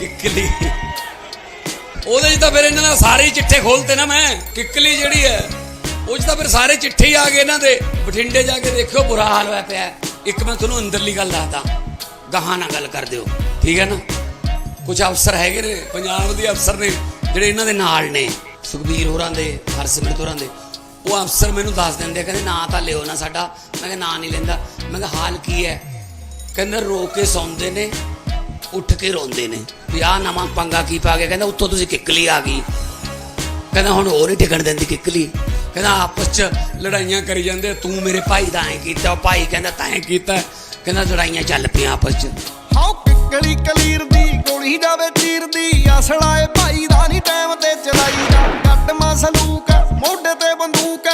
ਕਿੱਕਲੀ। ਉਹਦੇ 'ਚ ਤਾਂ ਫਿਰ ਇਹਨਾਂ ਦਾ ਸਾਰੇ ਚਿੱਠੇ ਖੋਲਤੇ ਨਾ ਮੈਂ ਕਿੱਕਲੀ ਜਿਹੜੀ ਹੈ ਉਹ 'ਚ ਤਾਂ ਫਿਰ ਸਾਰੇ ਚਿੱਠੇ ਹੀ ਆ ਗਏ ਇਹਨਾਂ ਦੇ। ਬਠਿੰਡੇ ਜਾ ਕੇ ਦੇਖਿਓ ਬੁਰਾ ਹਾਲ ਹੋਇਆ ਪਿਆ ਇੱਕ ਮੈਂ ਤੁਹਾਨੂੰ ਅੰਦਰਲੀ ਗੱਲ ਦੱਸਦਾ ਗਾਹਾਂ ਨਾਲ ਗੱਲ ਕਰ ਦਿਓ ਠੀਕ ਹੈ ਨਾ? ਕੁਝ ਅਫਸਰ ਹੈਗੇ ਨੇ ਪੰਜਾਬ ਦੇ ਅਫਸਰ ਨੇ ਜਿਹੜੇ ਇਹਨਾਂ ਦੇ ਨਾਲ ਨੇ ਸੁਖਬੀਰ ਹੋਰਾਂ ਦੇ ਹਰਸਿਮਰਤ ਹੋਰਾਂ ਦੇ। ਉਹ ਅਫਸਰ ਮੈਨੂੰ ਦੱਸ ਦਿੰਦੇ ਆ, ਕਹਿੰਦੇ ਨਾਂ ਤਾਂ ਲਿਓ ਨਾ ਸਾਡਾ। ਮੈਂ ਕਿਹਾ ਨਾਂ ਨਹੀਂ ਲੈਂਦਾ। ਮੈਂ ਕਿਹਾ ਹਾਲ ਕੀ ਹੈ? ਕਹਿੰਦੇ ਰੋ ਕੇ ਸੌਂਦੇ ਨੇ। ਉੱਠ ਕੇ ਰੋਂਦੇ ਨੇ ਵੀ ਆ ਨਵਾਂ ਪੰਗਾ ਕੀ ਪਾ ਗਿਆ? ਕਹਿੰਦਾ ਉੱਤੋਂ ਤੁਸੀਂ ਕਿੱਕਲੀ ਆ ਗਈ। ਕਹਿੰਦਾ ਹੁਣ ਹੋਰ ਹੀ ਟਿਕਣ ਦਿੰਦੀ ਕਿੱਕਲੀ ਕਹਿੰਦਾ ਆਪਸ ਚ ਲੜਾਈਆਂ ਕਰੀ ਜਾਂਦੇ, ਤੂੰ ਮੇਰੇ ਭਾਈ ਦਾ ਐ ਕੀਤਾ ਭਾਈ ਕਹਿੰਦਾ ਤੈਂ ਕੀਤਾ। ਕਹਿੰਦਾ ਲੜਾਈਆਂ ਚੱਲ ਪਈਆਂ ਆਪਸ ਚ। ਹਾਉ ਕਿੱਕਲੀ ਕਲੀਰ ਦੀ, ਗੋਲੀ ਜਾਵੇ ਤੀਰ ਦੀ। ਅਸਲਾ ਭਾਈ ਦਾ ਨਹੀਂ ਟਾਈਮ ਤੇ ਚਲਾਈ ਦਾ। ਕੱਟ ਮਸਲੂਕ, ਮੋਢੇ ਤੇ ਬੰਦੂਕ।